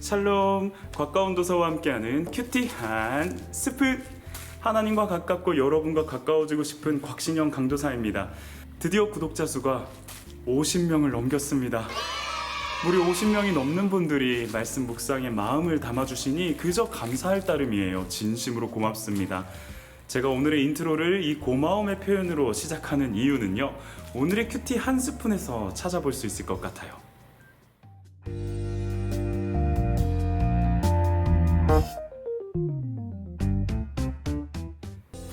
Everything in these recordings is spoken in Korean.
샬롬 곽가운 도서와 함께하는 큐티한 스프 하나님과 가깝고 여러분과 가까워지고 싶은 곽신영 강도사입니다. 드디어 구독자 수가 50명을 넘겼습니다. 무려 50명이 넘는 분들이 말씀 묵상에 마음을 담아주시니 그저 감사할 따름이에요. 진심으로 고맙습니다. 제가 오늘의 인트로를 이 고마움의 표현으로 시작하는 이유는요. 오늘의 큐티 한 스푼에서 찾아볼 수 있을 것 같아요.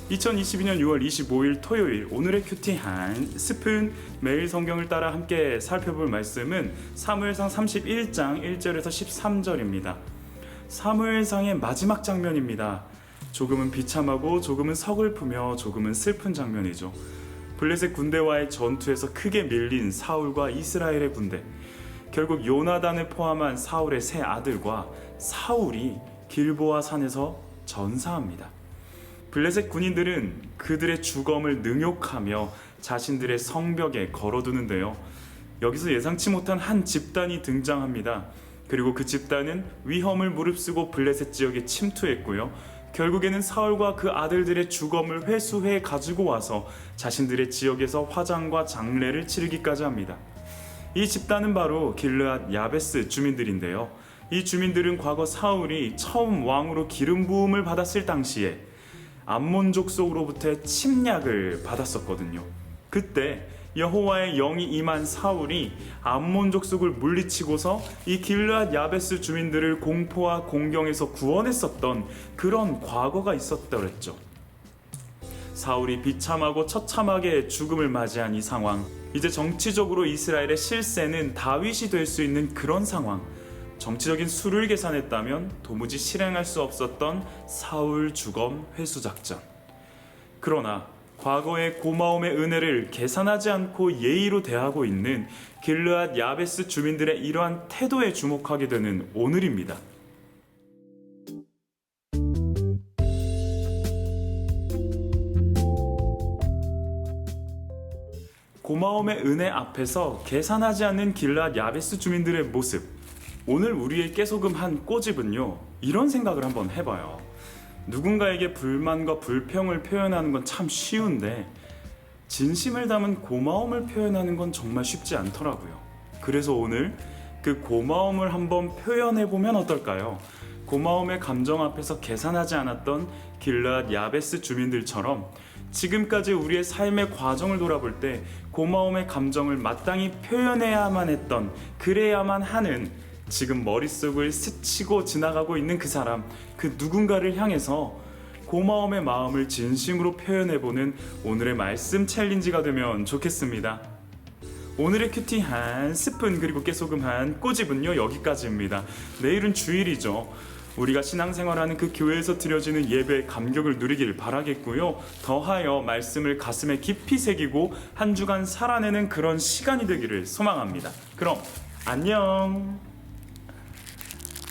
2022년 6월 25일 토요일 오늘의 큐티 한 스푼 매일 성경을 따라 함께 살펴볼 말씀은 사무엘상 31장 1절에서 13절입니다. 사무엘상의 마지막 장면입니다. 조금은 비참하고 조금은 서글프며 조금은 슬픈 장면이죠. 블레셋 군대와의 전투에서 크게 밀린 사울과 이스라엘의 군대. 결국 요나단을 포함한 사울의 세 아들과 사울이 길보아 산에서 전사합니다. 블레셋 군인들은 그들의 주검을 능욕하며 자신들의 성벽에 걸어두는데요. 여기서 예상치 못한 한 집단이 등장합니다. 그리고 그 집단은 위험을 무릅쓰고 블레셋 지역에 침투했고요. 결국에는 사울과 그 아들들의 주검을 회수해 가지고 와서 자신들의 지역에서 화장과 장례를 치르기까지 합니다. 이 집단은 바로 길르앗 야베스 주민들인데요. 이 주민들은 과거 사울이 처음 왕으로 기름 부음을 받았을 당시에 암몬족 속으로부터 침략을 받았었거든요. 그때 여호와의 영이 임한 사울이 암몬족 속을 물리치고서 이 길르앗 야베스 주민들을 공포와 공경에서 구원했었던 그런 과거가 있었더랬죠. 사울이 비참하고 처참하게 죽음을 맞이한 이 상황. 이제 정치적으로 이스라엘의 실세는 다윗이 될 수 있는 그런 상황. 정치적인 수를 계산했다면 도무지 실행할 수 없었던 사울 주검 회수 작전. 그러나 과거의 고마움의 은혜를 계산하지 않고 예의로 대하고 있는 길르앗 야베스 주민들의 이러한 태도에 주목하게 되는 오늘입니다. 고마움의 은혜 앞에서 계산하지 않는 길앗 야베스 주민들의 모습. 오늘 우리의 깨소금 한 꼬집은요, 이런 생각을 한번 해봐요. 누군가에게 불만과 불평을 표현하는 건 참 쉬운데, 진심을 담은 고마움을 표현하는 건 정말 쉽지 않더라고요. 그래서 오늘 그 고마움을 한번 표현해보면 어떨까요? 고마움의 감정 앞에서 계산하지 않았던 길랏 야베스 주민들처럼 지금까지 우리의 삶의 과정을 돌아볼 때 고마움의 감정을 마땅히 표현해야만 했던 그래야만 하는 지금 머릿속을 스치고 지나가고 있는 그 사람 그 누군가를 향해서 고마움의 마음을 진심으로 표현해보는 오늘의 말씀 챌린지가 되면 좋겠습니다. 오늘의 큐티 한 스푼 그리고 깨소금 한 꼬집은요 여기까지입니다. 내일은 주일이죠. 우리가 신앙생활하는 그 교회에서 드려지는 예배의 감격을 누리길 바라겠고요. 더하여 말씀을 가슴에 깊이 새기고 한 주간 살아내는 그런 시간이 되기를 소망합니다. 그럼 안녕.